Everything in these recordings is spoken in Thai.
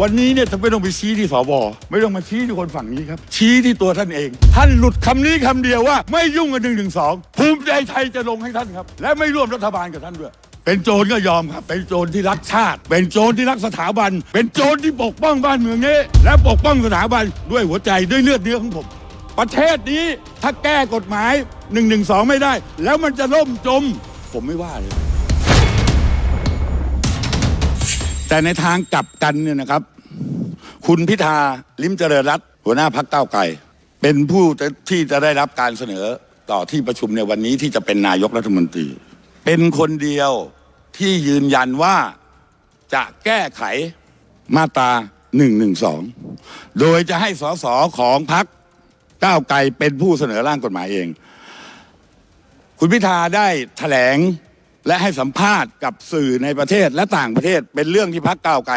วันนี้เนี่ยท่านไม่ต้องไปชี้ที่สวไม่ต้องมาชี้ที่คนฝั่งนี้ครับ ชี้ที่ตัวท่านเอง ท่านหลุดคำนี้คำเดียวว่า ไม่ยุ่งกับหนึ่งหนึ่งสองภูมิใจไทยจะลงให้ท่านครับ และไม่ร่วมรัฐบาลกับท่านด้วย เป็นโจรก็ยอมครับ เป็นโจรที่รักชาติ เป็นโจรที่รักสถาบัน เป็นโจรที่ปกป้องบ้านเมืองนี้ และปกป้องสถาบันด้วยหัวใจด้วยเลือดเนื้อของผม ประเทศนี้ถ้าแก้กฎหมาย1นึไม่ได้ แล้วมันจะล่มจม ผมไม่ว่าเลย แต่ในทางกลับกันเนี่ยนะครับ คุณพิธาลิมเจริญรัตน์หัวหน้าพักเก้าไกล เป็นผู้ที่จะได้รับการเสนอต่อที่ประชุมในวันนี้ที่จะเป็นนายกรัฐมนตรี เป็นคนเดียวที่ยืนยันว่าจะแก้ไขมาตรา1นึโดยจะให้สสของพักก้าวไกลเป็นผู้เสนอร่างกฎหมายเอง คุณพิธาได้แถลง และให้สัมภาษณ์กับสื่อในประเทศและต่างประเทศเป็นเรื่องที่พักก้าวไกล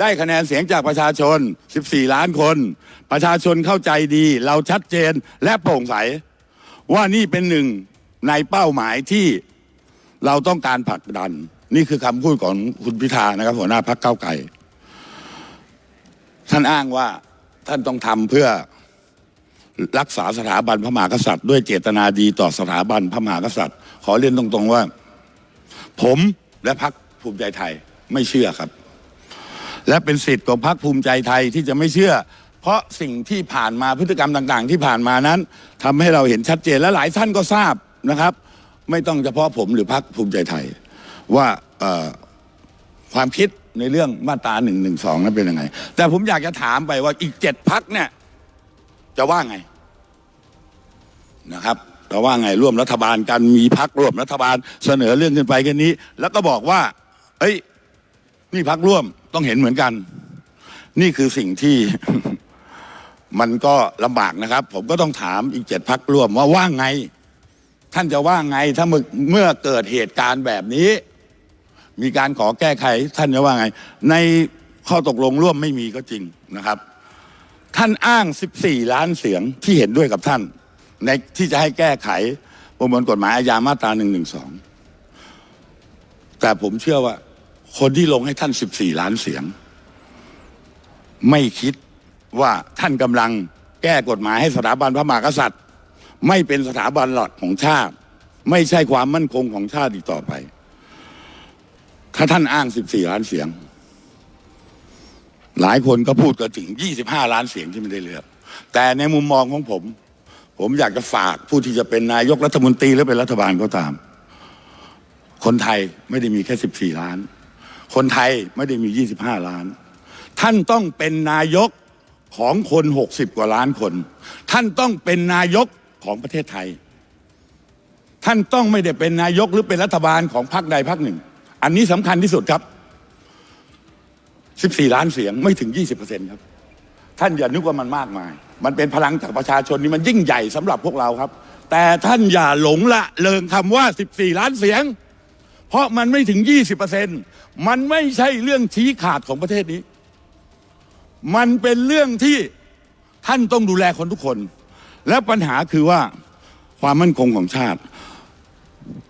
ได้คะแนนเสียงจากประชาชน 14 ล้านคน ประชาชนเข้าใจดี เราชัดเจนและโปร่งใส ว่านี่เป็นหนึ่งในเป้าหมายที่เราต้องการผลักดัน นี่คือคำพูดของคุณพิธานะครับ หัวหน้าพักเก้าวไกลท่านอ้างว่าท่านต้องทำเพื่อรักษาสถาบันพระมหากษัตริย์ ด้วยเจตนาดีต่อสถาบันพระมหากษัตริย์ ขอเรียนตรงๆว่า ผมและพักภูมิใจไทยไม่เชื่อครับ และเป็นสิทธิ์ของพักภูมิใจไทยที่จะไม่เชื่อ เพราะสิ่งที่ผ่านมาพฤติกรรมต่าง ๆ ที่ผ่านมานั้นทำให้เราเห็นชัดเจนและหลายท่านก็ทราบนะครับ ไม่ต้องเฉพาะผมหรือพักภูมิใจไทย ว่าความคิดในเรื่องมาตราหนึ่งหนึ่งสองนั้นเป็นยังไง แต่ผมอยากจะถามไปว่าอีกเจ็ดพักเนี่ย จะว่าไงนะครับ จะว่าไงร่วมรัฐบาลกันมีพักร่วมรัฐบาลเสนอเรื่องขึ้นไปแค่นี้ แล้วก็บอกว่า เอ้ย นี่พักร่วมต้องเห็นเหมือนกัน นี่คือสิ่งที่มันก็ลำบากนะครับ ผมก็ต้องถามอีกเจ็ดพักร่วมว่าว่าไง ท่านจะว่าไง ถ้าเมื่อเมื่อเกิดเหตุการณ์แบบนี้ มีการขอแก้ไข ท่านจะว่าไง ในข้อตกลงร่วมไม่มีก็จริงนะครับ ท่านอ้าง 14 ล้านเสียงที่เห็นด้วยกับท่าน ในที่จะให้แก้ไขประมวลกฎหมายอาญามาตรา112แต่ผมเชื่อว่า คนที่ลงให้ท่าน14ล้านเสียง ไม่คิดว่าท่านกำลังแก้กฎหมายให้สถาบันพระมหากษัตริย์ ไม่เป็นสถาบันหลักของชาติ ไม่ใช่ความมั่นคงของชาติอีกต่อไป ถ้าท่านอ้าง14ล้านเสียง หลายคนก็พูดกันถึง25ล้านเสียงที่ไม่ได้เลือกแต่ในมุมมองของผม ผมอยากจะฝากผู้ที่จะเป็นนายกรัฐมนตรีหรือเป็นรัฐบาลก็ตาม คนไทยไม่ได้มีแค่14ล้าน คนไทยไม่ได้มี25ล้าน ท่านต้องเป็นนายกของคน60กว่าล้านคน ท่านต้องเป็นนายกของประเทศไทย ท่านต้องไม่ได้เป็นนายกหรือเป็นรัฐบาลของพรรคใดพรรคหนึ่ง อันนี้สำคัญที่สุดครับ14ล้านเสียงไม่ถึง20%ครับ ท่านอย่านึกว่ามันมากมาย มันเป็นพลังจากประชาชนนี่มันยิ่งใหญ่สำหรับพวกเราครับ แต่ท่านอย่าหลงละเลิงคำว่า 14 ล้านเสียง เพราะมันไม่ถึง 20%มันไม่ใช่เรื่องชี้ขาดของประเทศนี้ มันเป็นเรื่องที่ท่านต้องดูแลคนทุกคน และปัญหาคือว่าความมั่นคงของชาติ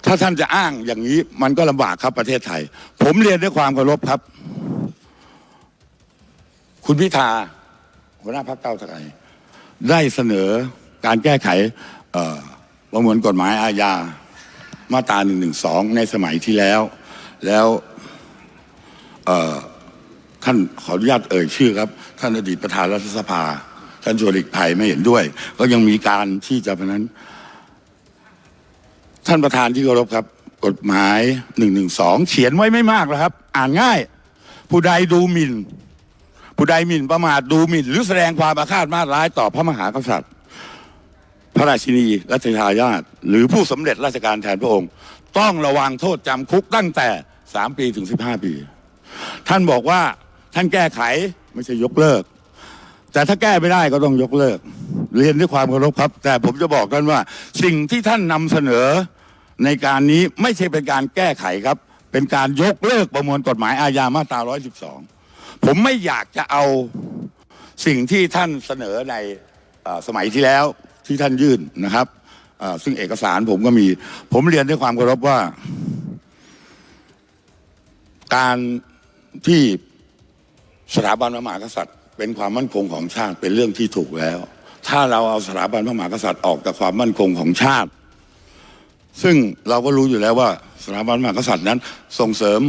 ถ้าท่านจะอ้างอย่างนี้ มันก็ลำบากครับประเทศไทย ผมเรียนด้วยความเคารพครับ คุณพิธาหัวหน้าพรรคเก้าไกล ได้เสนอการแก้ไขประมวลกฎหมายอาญามาตรา1นึในสมัยที่แล้ว แล้วท่านขออนุญาตเอ่ยชื่อครับ ท่านอดีตประธานรัฐสภา ท่านชวนหลีกภัยไม่เห็นด้วย ก็ยังมีการที่จะเพราะนั้น ท่านประธานที่เคารพครับ กฎหมาย1นึเขียนไว้ไม่มากหรอกครับ อ่านง่าย ผู้ใดดูหมิ่น ผู้ใดหมิ่นประมาทดูหมิ่น หรือแสดงความอาฆาตมาร้ายต่อพระมหากษัตริย์ พระราชินีรัชทายาทหรือผู้สำเร็จราชการแทนพระองค์ ต้องระวังโทษจำคุกตั้งแต่3ปีถึง15ปี ท่านบอกว่าท่านแก้ไขไม่ใช่ยกเลิก แต่ถ้าแก้ไม่ได้ก็ต้องยกเลิก เรียนด้วยความเคารพครับ แต่ผมจะบอกกันว่า สิ่งที่ท่านนำเสนอในการนี้ไม่ใช่เป็นการแก้ไขครับ เป็นการยกเลิกประมวลกฎหมายอาญามาตรา 112 ผมไม่อยากจะเอาสิ่งที่ท่านเสนอในอสมัยที่แล้วที่ท่านยื่นนะครับซึ่งเอกสารผมก็มี ผมเรียนด้วยความเคารพว่า การที่สถาบันพระมหากษัตริย์ เป็นความมั่นคงของชาติเป็นเรื่องที่ถูกแล้ว ถ้าเราเอาสถาบันพระมหากษัตริย์ออกจากความมั่นคงของชาติ ซึ่งเราก็รู้อยู่แล้วว่า สถาบันพระมหากษัตริย์นั้นส่งเสริม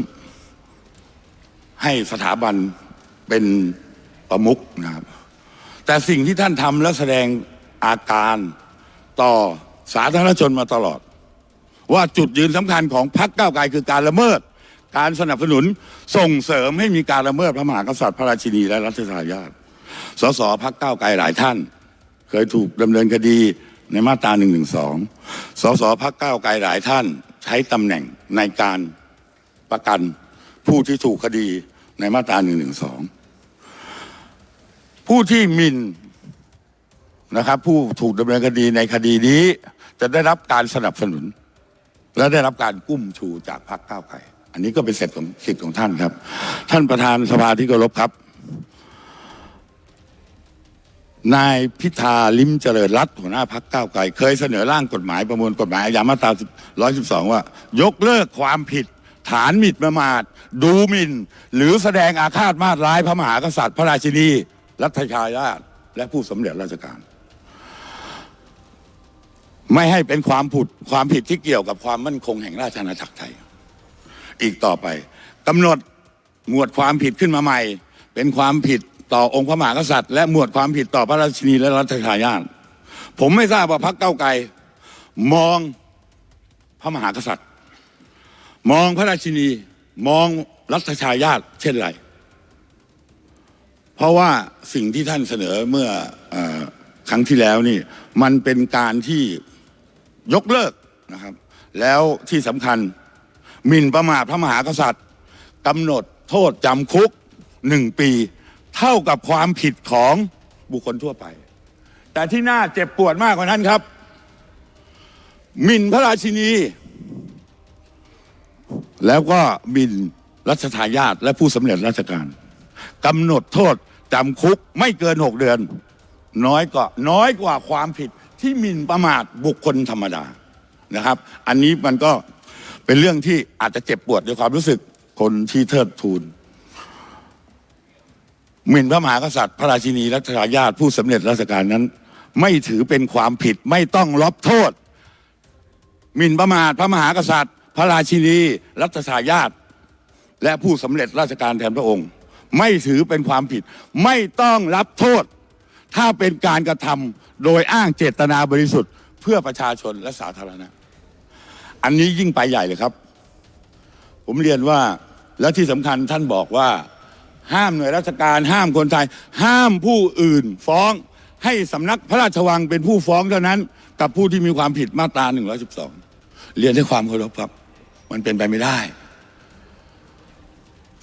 ให้สถาบัน เป็นประมุขนะครับ แต่สิ่งที่ท่านทำและแสดงอาการต่อสาธารณชนมาตลอด ว่าจุดยืนสำคัญของพรรคก้าวไกลคือการละเมิด การสนับสนุนส่งเสริมให้มีการละเมิดพระมหากษัตริย์พระราชินีและรัชทายาทสสพรรคก้าวไกลหลายท่าน เคยถูกดำเนินคดีในมาตรา1นึสสพรรคก้าวไกลหลายท่านใช้ตำแหน่งในการประกันผู้ที่ถูกคดี ในมาตรา1นึผู้ที่มินนะครับ ผู้ถูกดำเนินคดีในคดีนี้ จะได้รับการสนับสนุน และได้รับการกุ้มชูจากพรรคก้าวไกลอันนี้ก็เป็นเสร็จของสิทธิ์ของท่านครับ ท่านประธานสภาที่เคารพครับ นายพิธาลิมเจริญรัตน์หัวหน้าพักก้าวไกล เคยเสนอร่างกฎหมายประมวลกฎหมายอาญามาตรา112 ว่า ยกเลิกความผิด ฐานหมิ่นประมาท ดูหมิ่น หรือแสดงอาฆาตมาตร้ายพระมหากษัตริย์ พระราชินี รัชายาทและผู้สำเร็จราชการ ไม่ให้เป็นความผิดความผิดที่เกี่ยวกับความมั่นคงแห่งราชอาณาจักรไทย อีกต่อไปกำหนดหมวดความผิดขึ้นมาใหม่ เป็นความผิดต่อองค์พระมหากษัตริย์ และหมวดความผิดต่อพระราชินีและรัชทายาทผมไม่ทราบว่าพรรคเก้าไกลมองพระมหากษัตริย์ มองพระราชินี มองรัชทายาทเช่นไร เพราะว่าสิ่งที่ท่านเสนอเมื่อเออครั้งที่แล้วนี่ มันเป็นการที่ยกเลิกนะครับ แล้วที่สำคัญหมิ่นประมาทพระมหากษัตริย์กำหนดโทษจำคุกหนึ่งปี เท่ากับความผิดของบุคคลทั่วไป แต่ที่น่าเจ็บปวดมากกว่านั้นครับหมิ่นพระราชินี แล้วก็มินรัชทายาทและผู้สำเร็จราชการกำหนดโทษจำคุกไม่เกินหกเดือน น้อยกว่าน้อยกว่าความผิดที่หมิ่นประมาทบุคคลธรรมดานะครับ อันนี้มันก็เป็นเรื่องที่อาจจะเจ็บปวดในความรู้สึกคนที่เทิดทูนหมิ่นพระมหากษัตริย์ พระราชินีรัชทายาทผู้สำเร็จราชการนั้น ไม่ถือเป็นความผิดไม่ต้องรับโทษหมิ่นประมาทพระมหากษัตริย์ พระราชินี รัชทายาทและผู้สำเร็จราชการแทนพระองค์ ไม่ถือเป็นความผิด ไม่ต้องรับโทษ ถ้าเป็นการกระทำโดยอ้างเจตนาบริสุทธิ์ เพื่อประชาชนและสาธารณะ อันนี้ยิ่งไปใหญ่เลยครับ ผมเรียนว่าแล้วที่สำคัญท่านบอกว่า ห้ามหน่วยราชการ ห้ามคนไทย ห้ามผู้อื่นฟ้องให้สำนักพระราชวังเป็นผู้ฟ้องเท่านั้น กับผู้ที่มีความผิดมาตรา 112 เรียนด้วยความเคารพครับ มันเป็นไปไม่ได้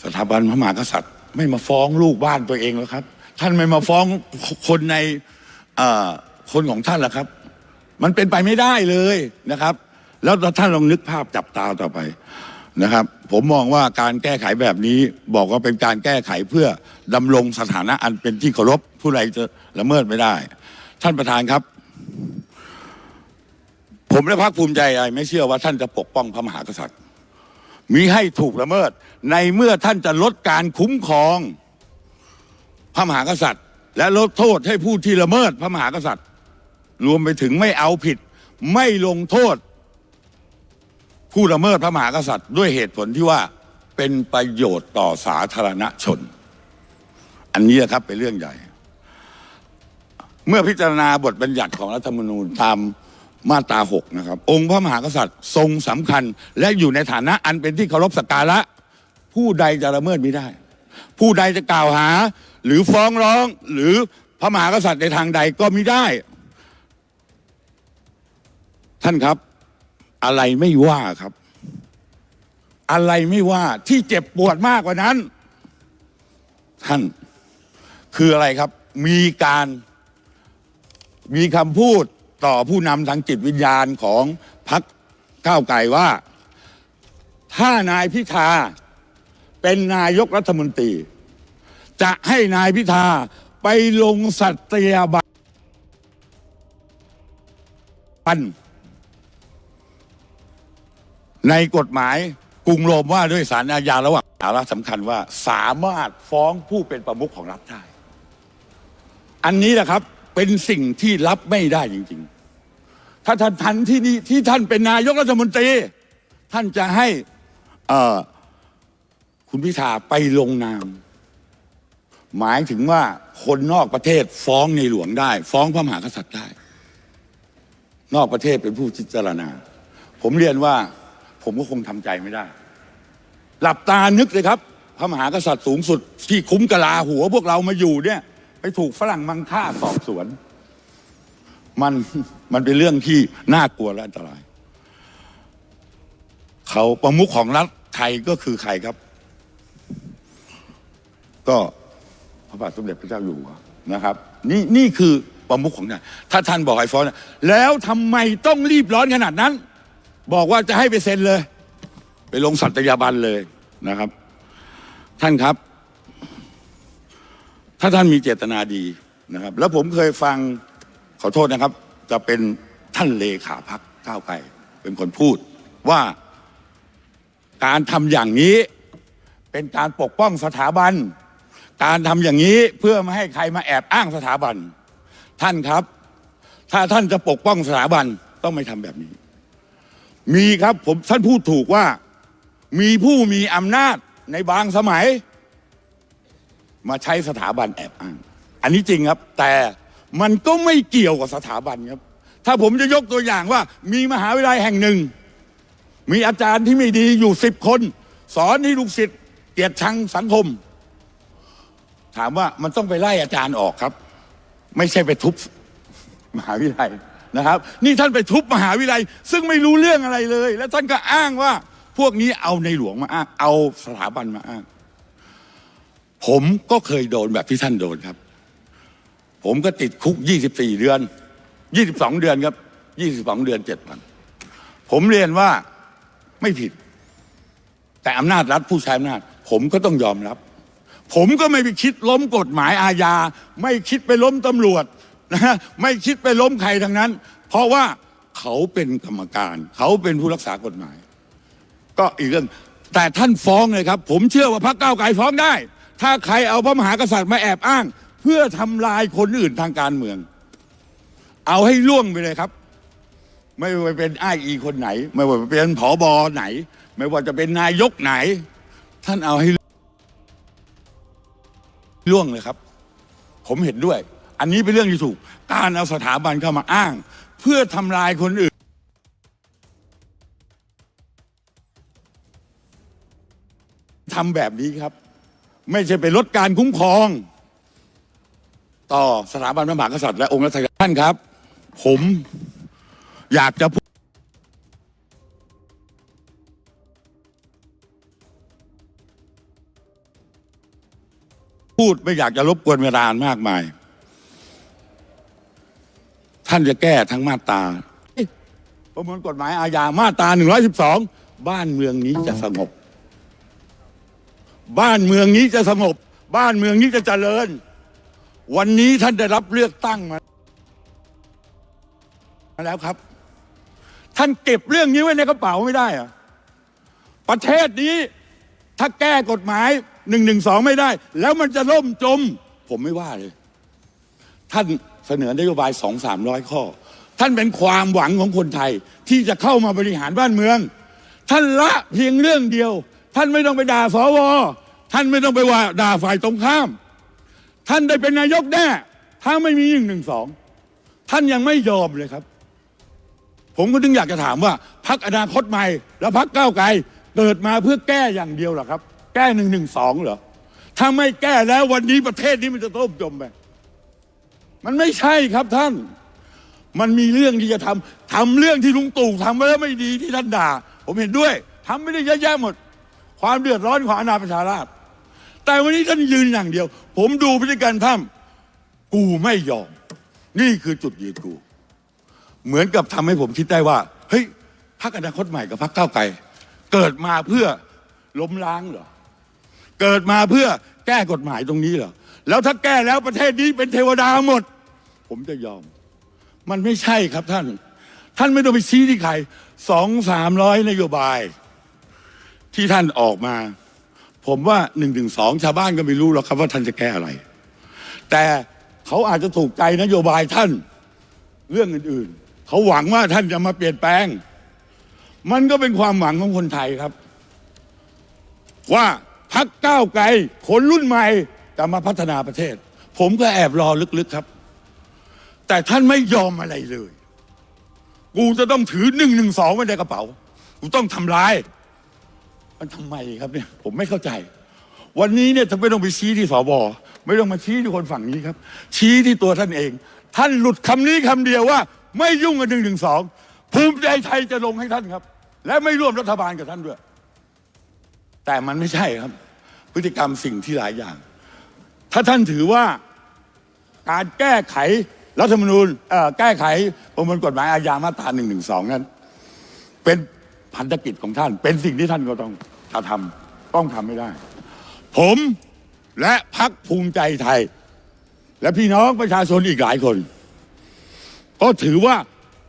สถาบันพระมหากษัตริย์ ไม่มาฟ้องลูกบ้านตัวเองแล้วครับ ท่านไม่มาฟ้องคนในคนของท่านแล้วครับ มันเป็นไปไม่ได้เลยนะครับ แล้วท่านลองนึกภาพจับตาต่อไปนะครับ ผมมองว่าการแก้ไขแบบนี้บอกว่าเป็นการแก้ไขเพื่อดำรงสถานะอันเป็นที่เคารพผู้ใดจะละเมิดไม่ได้ ท่านประธานครับ ผมและพรรคภูมิใจไทยไม่เชื่อว่าท่านจะปกป้องพระมหากษัตริย์ มีให้ถูกละเมิด ในเมื่อท่านจะลดการคุ้มครองพระมหากษัตริย์ และลดโทษให้ผู้ที่ละเมิดพระมหากษัตริย์ รวมไปถึงไม่เอาผิด ไม่ลงโทษ ผู้ละเมิดพระมหากษัตริย์ ด้วยเหตุผลที่ว่าเป็นประโยชน์ต่อสาธารณชน อันนี้ครับเป็นเรื่องใหญ่ เมื่อพิจารณาบทบัญญัติของรัฐธรรมนูญตาม มาตราหกนะครับ องค์พระมหากษัตริย์ทรงสำคัญ และอยู่ในฐานะอันเป็นที่เคารพสักการะ ผู้ใดจะละเมิดไม่ได้ ผู้ใดจะกล่าวหา หรือฟ้องร้องหรือพระมหากษัตริย์ในทางใดก็ไมิได้ ท่านครับ อะไรไม่ว่าครับ อะไรไม่ว่าที่เจ็บปวดมากกว่านั้น ท่านคืออะไรครับ มีการมีคำพูด ต่อผู้นำทางจิตวิญญาณของพรรคก้าวไกลว่า ถ้านายพิธาเป็นนายกรัฐมนตรี จะให้นายพิธาไปลงสัตยาบันในกฎหมายกกรุงโรมว่าด้วยสารอาญาระหว่างสาระสำคัญว่าสามารถฟ้องผู้เป็นประมุขของรัฐได้ อันนี้แหละครับ เป็นสิ่งที่รับไม่ได้จริง ๆ ถ้าท่านทันที่นี่ที่ท่านเป็นนายกรัฐมนตรี ท่านจะให้คุณพิธาไปลงนาม หมายถึงว่าคนนอกประเทศฟ้องในหลวงได้ ฟ้องพระมหากษัตริย์ได้ นอกประเทศเป็นผู้พิจารณา ผมเรียนว่าผมก็คงทำใจไม่ได้ หลับตานึกเลยครับ พระมหากษัตริย์สูงสุดที่คุ้มกะลาหัวพวกเรามาอยู่เนี่ย ไปถูกฝรั่งมังค่าสอบสวน มันมันเป็นเรื่องที่น่ากลัวและอันตราย เขาประมุขของรัฐไทยก็คือใครครับ ก็พระบาทสมเด็จพระเจ้าอยู่หัวนะครับ นี่นี่คือประมุขของเนี่ยถ้าท่านบอกไอ้ฟ้อนแล้วทำไมต้องรีบร้อนขนาดนั้น บอกว่าจะให้ไปเซ็นเลย ไปลงสัตยาบันเลยนะครับ ท่านครับ ถ้าท่านมีเจตนาดีนะครับ แล้วผมเคยฟังขอโทษนะครับ จะเป็นท่านเลขาพักก้าวไกลเป็นคนพูดว่าการทำอย่างนี้เป็นการปกป้องสถาบัน การทำอย่างนี้เพื่อไม่ให้ใครมาแอบอ้างสถาบัน ท่านครับ ถ้าท่านจะปกป้องสถาบันต้องไม่ทำแบบนี้ มีครับผมท่านพูดถูกว่า มีผู้มีอำนาจในบางสมัย มาใช้สถาบันแอบอ้าง อันนี้จริงครับ แต่มันก็ไม่เกี่ยวกับสถาบันครับ ถ้าผมจะยกตัวอย่างว่า มีมหาวิทยาลัยแห่งหนึ่ง มีอาจารย์ที่ไม่ดีอยู่สิบคน สอนให้ลูกศิษย์เกลียดชังสังคม ถามว่ามันต้องไปไล่อาจารย์ออกครับ ไม่ใช่ไปทุบมหาวิทยาลัยนะครับ นี่ท่านไปทุบมหาวิทยาลัย ซึ่งไม่รู้เรื่องอะไรเลย แล้วท่านก็อ้างว่าพวกนี้เอาในหลวงมาอ้างเอาสถาบันมาอ้าง ผมก็เคยโดนแบบที่ท่านโดนครับ ผมก็ติดคุก 24 เดือน 22 เดือนครับ 22 เดือน7วัน ผมเรียนว่าไม่ผิด แต่อำนาจรัฐผู้ใช้อำนาจ ผมก็ต้องยอมรับ ผมก็ไม่ไปคิดล้มกฎหมายอาญา ไม่คิดไปล้มตำรวจนะไม่คิดไปล้มใครทั้งนั้น เพราะว่าเขาเป็นกรรมการ เขาเป็นผู้รักษากฎหมาย ก็อีกเรื่อง แต่ท่านฟ้องเลยครับ ผมเชื่อว่าพรรคก้าวไกลฟ้องได้ ถ้าใครเอาพระมหากษัตริย์มาแอบอ้าง เพื่อทำลายคนอื่นทางการเมือง เอาให้ล่วงไปเลยครับ ไม่ว่าเป็นไอ้ายอีคนไหน ไม่ว่าจะเป็นผอบอไหน ไม่ว่าจะเป็นนายกไหน ท่านเอาให้ล่วงเลยครับ ผมเห็นด้วย อันนี้เป็นเรื่องที่ถูก การเอาสถาบันเข้ามาอ้าง เพื่อทำลายคนอื่นทำแบบนี้ครับ ไม่ใช่ไปลดการคุ้มครอง ต่อสถาบันพระมหากษัตริย์และองค์รัชกาลท่านครับ ผมอยากจะพูดพูดไม่อยากจะรบกวนเวลามากมาย ท่านจะแก้ทั้งมาตราเอ๊ะประมวลกฎหมายอาญามาตรา112 บ้านเมืองนี้จะสงบ บ้านเมืองนี้จะสงบ บ้านเมืองนี้จะเจริญ วันนี้ท่านได้รับเลือกตั้งมาแล้วครับ ท่านเก็บเรื่องนี้ไว้ในกระเป๋าไม่ได้อะประเทศนี้ถ้าแก้กฎหมายหนึ่งหนึ่งสองไม่ได้ แล้วมันจะล่มจม ผมไม่ว่าเลย ท่านเสนอนโยบายสองสามร้อยข้อ ท่านเป็นความหวังของคนไทยที่จะเข้ามาบริหารบ้านเมือง ท่านละเพียงเรื่องเดียว ท่านไม่ต้องไปด่าสวท่านไม่ต้องไปว่าด่าฝ่ายตรงข้าม ท่านได้เป็นนายกแน่ถ้าไม่มีหนึ่งหนึ่งสองท่านยังไม่ยอมเลยครับ ผมก็ถึงอยากจะถามว่าพักอนาคตใหม่ และพักก้าวไกลเกิดมาเพื่อแก้อย่างเดียวหรอครับ แก้หนึ่งหนึ่งสองเหรอถ้าไม่แก้แล้ววันนี้ประเทศนี้มันจะต้มจมไปมันไม่ใช่ครับท่าน มันมีเรื่องที่จะทำทำเรื่องที่ลุงตู่ทำไว้แล้วไม่ดีที่ท่านด่า ผมเห็นด้วยทำไม่ได้เยอะแยะหมด ความเดือดร้อนของอาณาประชาราษฎร์แต่วันนี้ท่านยืนอย่างเดียว ผมดูพฤติกรรท่านกูไม่ยอม นี่คือจุดยืนกู เหมือนกับทำให้ผมคิดได้ว่า เฮ้ยพรรคอนาคตใหม่กับพรรคก้าไกลเกิดมาเพื่อล้มล้างเหรอ เกิดมาเพื่อแก้กฎหมายตรงนี้เหรอ แล้วถ้าแก้แล้วประเทศนี้เป็นเทวดาหมด ผมจะยอม มันไม่ใช่ครับท่าน ท่านไม่ต้องไปชี้ที่ใครสองสามร้อยนโยบาย ที่ท่านออกมา ผมว่าหนึ่งถึงสองชาวบ้านก็ไม่รู้หรอกครับว่าท่านจะแก้อะไร แต่เขาอาจจะถูกใจนโยบายท่านเรื่องอื่นๆ เขาหวังว่าท่านจะมาเปลี่ยนแปลง มันก็เป็นความหวังของคนไทยครับ ว่าพักก้าวไกลคนรุ่นใหม่จะมาพัฒนาประเทศ ผมก็แอบรอลึกๆครับ แต่ท่านไม่ยอมอะไรเลย กูจะต้องถือหนึ่งหนึ่งสองไว้ในกระเป๋า กูต้องทำลาย มันทำไมครับเนี่ยผมไม่เข้าใจ วันนี้เนี่ยท่านไม่ต้องไปชี้ที่สบไม่ต้องมาชี้ที่คนฝั่งนี้ครับ ชี้ที่ตัวท่านเอง ท่านหลุดคำนี้คำเดียวว่า ไม่ยุ่งกับหนึ่งหนึ่งสองภูมิใจไทยจะลงให้ท่านครับ และไม่ร่วมรัฐบาลกับท่านด้วย แต่มันไม่ใช่ครับ พฤติกรรมสิ่งที่หลายอย่าง ถ้าท่านถือว่าการแก้ไขรัฐธรรมนูญแก้ไขประมวลกฎหมายอาญามาตราหนึ่งหนึ่งสองนั้น เป็น พันธกิจของท่าน เป็นสิ่งที่ท่านก็ต้องจะทำต้องทำไม่ได้ ผมและพักภูมิใจไทย และพี่น้องประชาชนอีกหลายคน ก็ถือว่า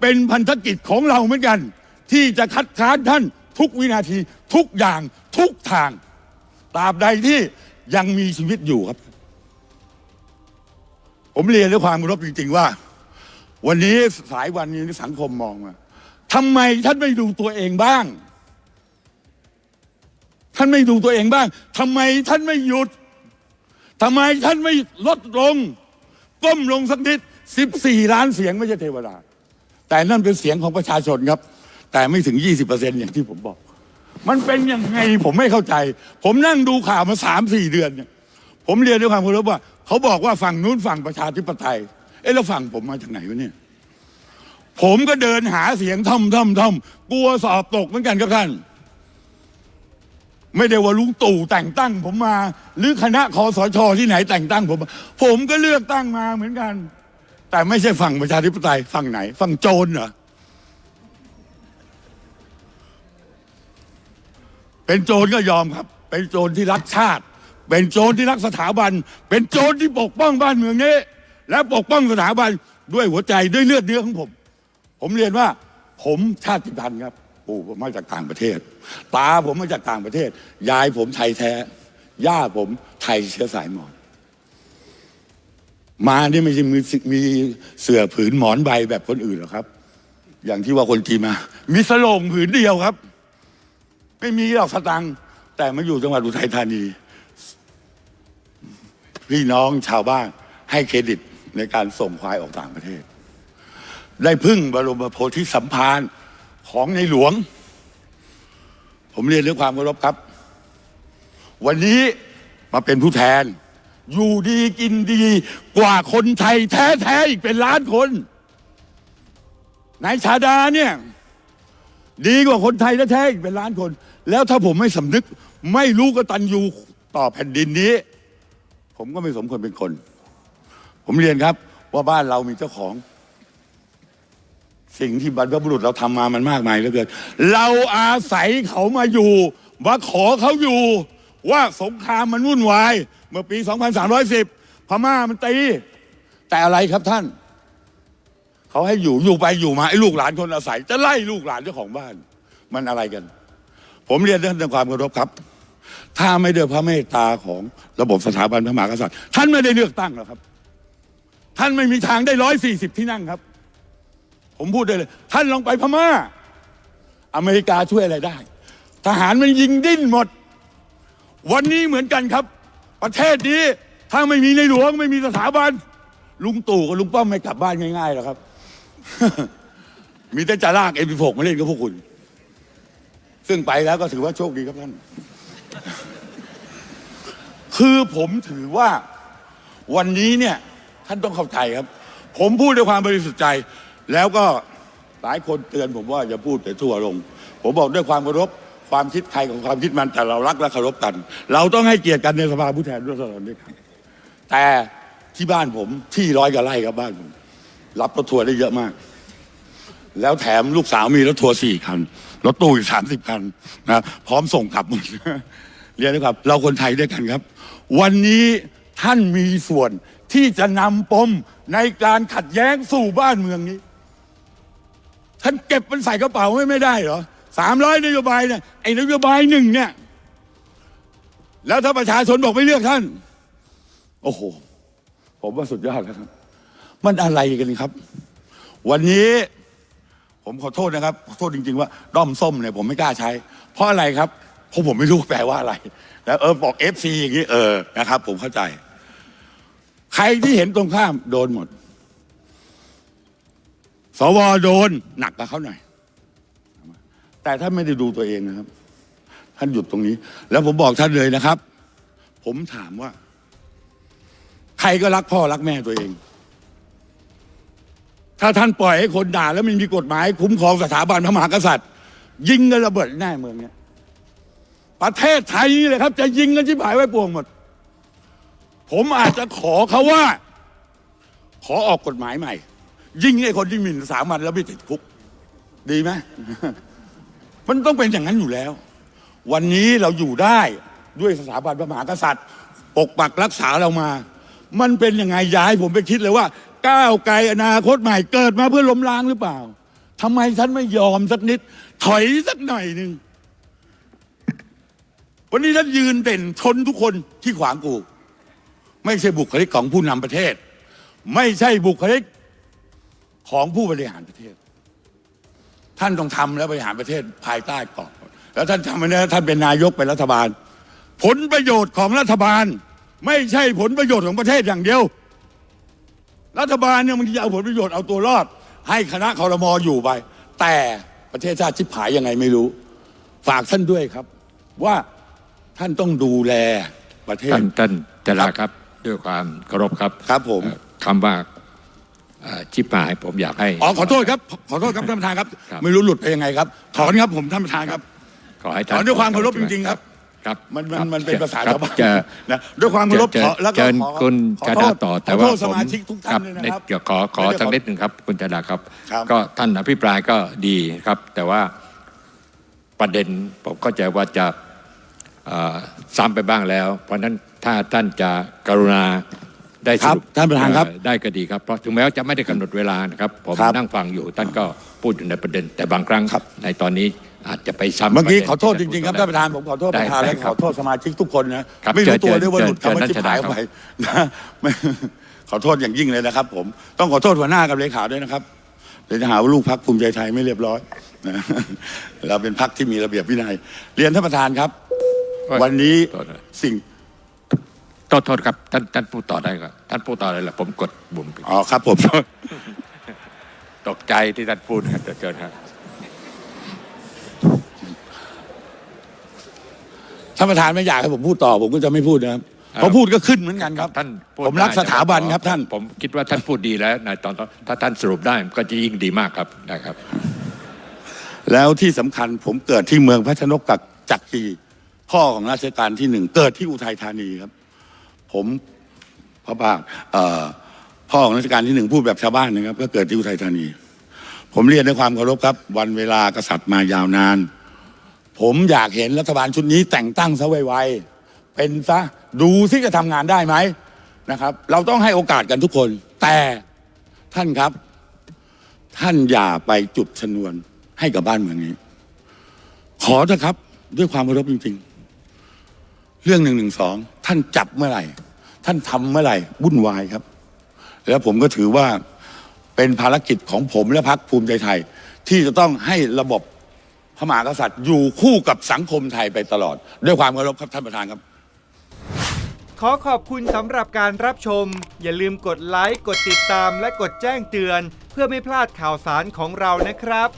เป็นพันธกิจของเราเหมือนกัน ที่จะคัดค้านท่านทุกวินาทีทุกอย่างทุกทางตราบใดที่ยังมีชีวิตอยู่ครับ ผมเรียนด้วยความรพจริง ๆ ว่า วันนี้สายวันนี้สังคมมองมา ทำไมท่านไม่ดูตัวเองบ้าง ท่านไม่ดูตัวเองบ้างทำไมท่านไม่หยุดทำไมท่านไม่ลดลง ก้มลงสักนิด14 ล้านเสียงไม่ใช่เทวดา แต่นั่นเป็นเสียงของประชาชนครับ แต่ไม่ถึง 20%อย่างที่ผมบอก มันเป็นยังไงผมไม่เข้าใจ ผมนั่งดูข่าวมาสามสี่เดือนเนี่ยผมเรียนด้วยความเคารพว่า เขาบอกว่าฝั่งนู้นฝั่งประชาธิปไตย เอ๊ะแล้วฝั่งผมมาจากไหนวะเนี่ย ผมก็เดินหาเสียงท่อมท่อมท่อมกลัวสอบตกเหมือนกันครับท่าน ไม่ได้ว่าลุงตู่แต่งตั้ง ผมมา หรือคณะคอสชที่ไหนแต่งตั้งผม ผมก็เลือกตั้งมาเหมือนกัน แต่ไม่ใช่ฝั่งประชาธิปไตยฝั่งไหน ฝั่งโจรเหรอเป็นโจรก็ยอมครับ เป็นโจรที่รักชาติ เป็นโจรที่รักสถาบัน เป็นโจรที่ปกป้องบ้านเมืองนี้ และปกป้องสถาบันด้วยหัวใจด้วยเลือดเนื้อของผม ผมเรียนว่า ผมชาติพันธุ์ครับปู่ผมมาจากต่างประเทศตาผมมาจากต่างประเทศ ยายผมไทยแท้ ย่าผมไทยเชื้อสายมอญมานี่ไม่ใช่มีมีเสื่อผืนหมอนใบแบบคนอื่นหรอกครับ อย่างที่ว่าคนจีนมา มีสโลงผืนเดียวครับ ไม่มีหรอกสตังค์แต่มาอยู่จังหวัดอุทัยธานี พี่น้องชาวบ้านให้เครดิตในการส่งควายออกต่างประเทศ ได้พึ่งบรมโพธิสัมภารของในหลวง ผมเรียนด้วยความเคารพครับ วันนี้มาเป็นผู้แทน อยู่ดีกินดีกว่าคนไทยแท้ๆอีกเป็นล้านคนนายชาดาเนี่ยดีกว่าคนไทยแท้ๆอีกเป็นล้านคน แล้วถ้าผมไม่สำนึก ไม่รู้กตัญญูต่อแผ่นดินนี้ ผมก็ไม่สมควรเป็นคน ผมเรียนครับว่าบ้านเรามีเจ้าของ สิ่งที่บรรพบุรุษเราทำมามันมากมายเหลือเกินเราอาศัยเขามาอยู่มาขอเขาอยู่ว่าสงครามมันวุ่นวาย เมื่อปี 2310 พม่ามันตี แต่อะไรครับท่าน เขาให้อยู่อยู่ไปอยู่มาไอ้ลูกหลานคนอาศัย จะไล่ลูกหลานเจ้าของบ้าน มันอะไรกัน ผมเรียนเรื่องด้วยความเคารพครับ ถ้าไม่ด้วยพระเมตตาของระบบสถาบันพระมหากษัตริย์ ท่านไม่ได้เลือกตั้งหรอกครับ ท่านไม่มีทางได้ร้อยสี่สิบที่นั่งครับ ผมพูดได้เลย ท่านลองไปพม่า อเมริกาช่วยอะไรได้ ทหารมันยิงดิ้นหมด วันนี้เหมือนกันครับ ประเทศนี้ถ้าไม่มีในหลวงไม่มีสถาบัน ลุงตู่กับลุงป้อมไม่กลับบ้านง่ายๆหรอกครับ มีแต่จะลากเอ็มพีมาเล่นกับพวกคุณ ซึ่งไปแล้วก็ถือว่าโชคดีครับท่าน คือผมถือว่าวันนี้เนี่ย ท่านต้องเข้าใจครับ ผมพูดด้วยความบริสุทธิ์ใจ แล้วก็หลายคนเตือนผมว่าอย่าพูดแต่ทั่วลง ผมบอกด้วยความเคารพความคิดใครของความคิดมันแต่เรารักและเคารพกัน เราต้องให้เกียรติกันในสภาผู้แทนราษฎรด้วยกันแต่ที่บ้านผมที่ร้อยกว่าไร่ครับบ้านผมรับรถทัวร์ได้เยอะมาก แล้วแถมลูกสาวมีรถทัวร์สี่คันรถตู้อีกสามสิบคันนะพร้อมส่งกลับหมดเรียนนะครับ เราคนไทยด้วยกันครับ วันนี้ท่านมีส่วนที่จะนำปมในการขัดแย้งสู่บ้านเมืองนี้ ท่านเก็บมันใส่กระเป๋าไว้ไม่ได้เหรอสามร้อยนโยบายเนี่ยไอ้นโยบายหนึ่งเนี่ย แล้วถ้าประชาชนบอกไม่เลือกท่าน โอ้โห ผมว่าสุดยอดแล้วครับ มันอะไรกันครับ วันนี้ผมขอโทษนะครับขอโทษจริง ๆ ว่าด้อมส้มเนี่ยผมไม่กล้าใช้ เพราะอะไรครับเพราะผมไม่รู้แปลว่าอะไร แล้วเออบอกเอฟซีอย่างนี้เออนะครับ ผมเข้าใจ ใครที่เห็นตรงข้ามโดนหมด สวโดนหนักกับเขาหน่อย แต่ท่านไม่ได้ดูตัวเองนะครับ ท่านหยุดตรงนี้ แล้วผมบอกท่านเลยนะครับ ผมถามว่า ใครก็รักพ่อรักแม่ตัวเอง ถ้าท่านปล่อยให้คนด่า แล้วมันมีกฎหมาย คุ้มครองสถาบันพระมหากษัตริย์ ยิงกันระเบิดแน่เมืองเนี้ยประเทศไทยนี่เลยครับ จะยิงกันชิบหายไว้ปวงหมด ผมอาจจะขอเขาว่า ขอออกกฎหมายใหม่ ยิ่งไอ้คนที่หมิ่นสามัญแล้วไม่ติดคุก ดีไหม มันต้องเป็นอย่างนั้นอยู่แล้ว วันนี้เราอยู่ได้ด้วยสถาบันพระมหากษัตริย์ ปกปักรักษาเรามา มันเป็นยังไงย้ายผมไปคิดเลยว่า ก้าวไกลอนาคตใหม่เกิดมาเพื่อล้มล้างหรือเปล่าทำไมท่านไม่ยอมสักนิด ถอยสักหน่อยหนึ่งวันนี้ท่านยืนเด่นชนทุกคนที่ขวางกู ไม่ใช่บุคลิกของผู้นำประเทศ ไม่ใช่บุคลิก ของผู้บริหารประเทศ ท่านต้องทำและบริหารประเทศภายใต้กรอบแล้วท่านทำไว้นะท่านเป็นนายกเป็นรัฐบาล ผลประโยชน์ของรัฐบาล ไม่ใช่ผลประโยชน์ของประเทศอย่างเดียว รัฐบาลเนี่ยมันจะเอาผลประโยชน์เอาตัวรอด ให้คณะคอรมออยู่ไป แต่ประเทศชาติชิบหายยังไงไม่รู้ ฝากท่านด้วยครับ ว่าท่านต้องดูแลประเทศท่านท่านจราครับด้วยความเคารพครับครับผมเอ่อคำว่า เอ่อชิบหาย ผมอยากให้ อ๋อขอโทษครับ ขอโทษครับท่านประธานครับ ครับ ไม่รู้หลุดไปยังไงครับ ถอนครับผมท่านประธานครับ ขอให้ถท่านอนด้วยความเคารพจริงๆครับ ครับมันมันครับมันเป็นภาษาครับชาวบ้านจะ นะด้วยความเคารพจะขอแล้วก็เชิญขอคุณขอจโทดาษต่อ แต่ขอว่าโทษผสมมาชิกทุกท่านเลยนะครับ เดี๋ยวขอขอไม่ได้สักขอนิดหนึ่งครับคุณจดาครับ ครับ ก็ท่านอภิปรายก็ดีครับ แต่ว่าประเด็นผมเข้าใจว่าจะเอ่อซ้ำไปบ้างแล้ว เพราะฉะนั้นถ้าท่านจะกรุณา ได้สครับรุปท่านประธานครับเอ่อได้ก็ดีครับเพราะถึงแม้ว่าจะไม่ได้กำหนดเวลานะครับผมครับนั่งฟังอยู่ท่านก็พูดอยู่ในประเด็น แต่บางครั้งครับในตอนนี้อาจจะไปซ้ำเมื่อกี้ประด็นขอโทษจริงๆครับท่านประธานผมขอโทษประธานได้และได้ขอโทษสมาชิกทุกคนนะครับไม่เชิรู้ญตัวเชิญด้วยว่าหลุดเชิญคำว่าท่านชิบหายชนะไปนะไม่ขอโทษอย่างยิ่งเลยนะครับ ผมต้องขอโทษหัวหน้ากับเลขาด้วยนะครับเดี๋ยวจะหาว่าลูกพักภูมิใจไทยไม่เรียบร้อยนะเราเป็นพักที่มีระเบียบวินัย เรียนท่านประธานครับ วันนี้โทษนะสิ่ง โทษโทษครับท่านท่านพูดต่อได้ครับท่านพูดต่อเลยละผมกดบุ่มผิดอ๋อครับผมตกใจที่ท่านพูดครับเชิญครับท่านประธานไม่อยากให้ผมพูดต่อ ผมก็จะไม่พูดนะครับเพราะพูดก็ขึ้นเหมือนกันครับท่านพูดผมรักได้สถาบันครับท่านผมคิดว่าท่านพูดดีแล้วในตอนถ้าท่านสรุปได้ก็จะยิ่งดีมากครับได้ครับ แล้วที่สำคัญผมเกิดที่เมืองพระชนกกักจักรีพ่อของราชการที่หนึ่งเกิดที่อุทัยธานีครับ ผมพระบาทพ่อของราชการที่หนึ่งพูดแบบชาวบ้านนะครับก็เกิดที่อุทัยธานี ผมเรียนด้วยความเคารพครับ วันเวลากษัตริย์มายาวนาน ผมอยากเห็นรัฐบาลชุดนี้แต่งตั้งซะไวๆเป็นซะดูซิจะทำงานได้ไหมนะครับ เราต้องให้โอกาสกันทุกคน แต่ท่านครับ ท่านอย่าไปจุดชนวนให้กับบ้านเมืองนี้ ขอเถอะครับด้วยความเคารพจริง ๆ เรื่องหนึ่งหนึ่งสองท่านจับเมื่อไหร่ ท่านทำเมื่อไหร่วุ่นวายครับ แล้วผมก็ถือว่าเป็นภารกิจของผมและพรรคภูมิใจไทย ที่จะต้องให้ระบบพระมหากษัตริย์อยู่คู่กับสังคมไทยไปตลอด ด้วยความเคารพครับท่านประธานครับ ขอขอบคุณสำหรับการรับชม อย่าลืมกดไลค์กดติดตามและกดแจ้งเตือน เพื่อไม่พลาดข่าวสารของเรานะครับ